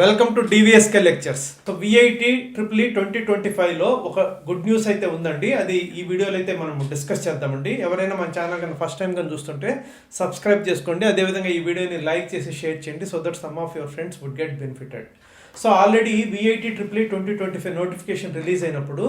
Welcome to DVSK lectures so VIT triple E twenty twenty ఫైవ్లో ఒక good news అయితే ఉందండి. అది ఈ వీడియోలో అయితే మనం డిస్కస్ చేద్దామండి. ఎవరైనా మన ఛానల్ కనుక ఫస్ట్ టైం కానీ చూస్తుంటే సబ్స్క్రైబ్ చేసుకోండి. అదేవిధంగా ఈ వీడియోని లైక్ చేసి షేర్ చేయండి. So that some of your friends would get benefited so already VIT triple twenty twenty five notification release అయినప్పుడు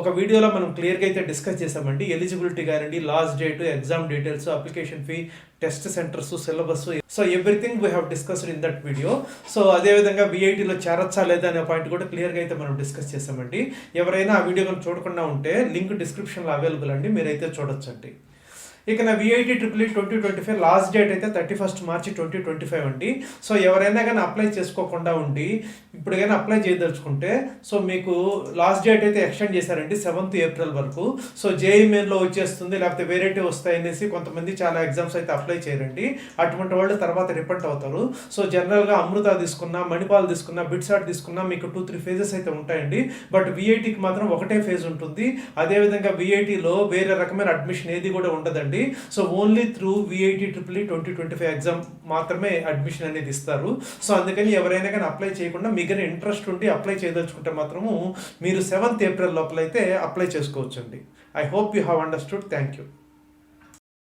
ఒక వీడియోలో మనం క్లియర్గా అయితే డిస్కస్ చేసామండి eligibility guarantee last date exam details application fee test centres syllabus so everything we have discussed in that video so అదేవిధంగా విఐటీలో చేరచ్చా లేదా అనే పాయింట్ కూడా క్లియర్గా అయితే మనం డిస్కస్ చేసామండి ఎవరైనా ఆ వీడియో కనుక చూడకుండా ఉంటే లింక్ డిస్క్రిప్షన్లో అవైలబుల్ అండి. మీరైతే చూడొచ్చండి. ఇక నా VIT triple twenty twenty five last date అయితే thirty first March twenty twenty five అండి. సో ఎవరైనా కానీ అప్లై చేసుకోకుండా ఉండి ఇప్పుడు కానీ అప్లై చేయదలుచుకుంటే సో మీకు లాస్ట్ డేట్ అయితే ఎక్స్టెండ్ చేశారండి సెవెంత్ ఏప్రిల్ వరకు. సో జేఈ మెయిన్లో వచ్చేస్తుంది లేకపోతే వేరేటి వస్తాయి అనేసి కొంతమంది చాలా ఎగ్జామ్స్ అయితే అప్లై చేయరండి. అటువంటి వాళ్ళు తర్వాత రిపెంట్ అవుతారు. సో జనరల్గా అమృత తీసుకున్నా మణిపాల్ తీసుకున్నా బిట్సాట్ తీసుకున్నా మీకు టూ త్రీ ఫేజెస్ అయితే ఉంటాయండి. బట్ విఐటికి మాత్రం ఒకటే ఫేజ్ ఉంటుంది. అదేవిధంగా విఐటిలో వేరే రకమైన అడ్మిషన్ ఏది కూడా ఉండదండి. So only through VIT triple twenty twenty five exam మాత్రమే అడ్మిషన్ అనేది ఇస్తారు. సో అందుకని ఎవరైనా కానీ అప్లై చేయకుండా మీకు ఇంట్రెస్ట్ ఉండి అప్లై చేయదలుచుకుంటే మాత్రము మీరు సెవెంత్ ఏప్రిల్ లోపల అయితే అప్లై చేసుకోవచ్చండి. I hope you have understood thank you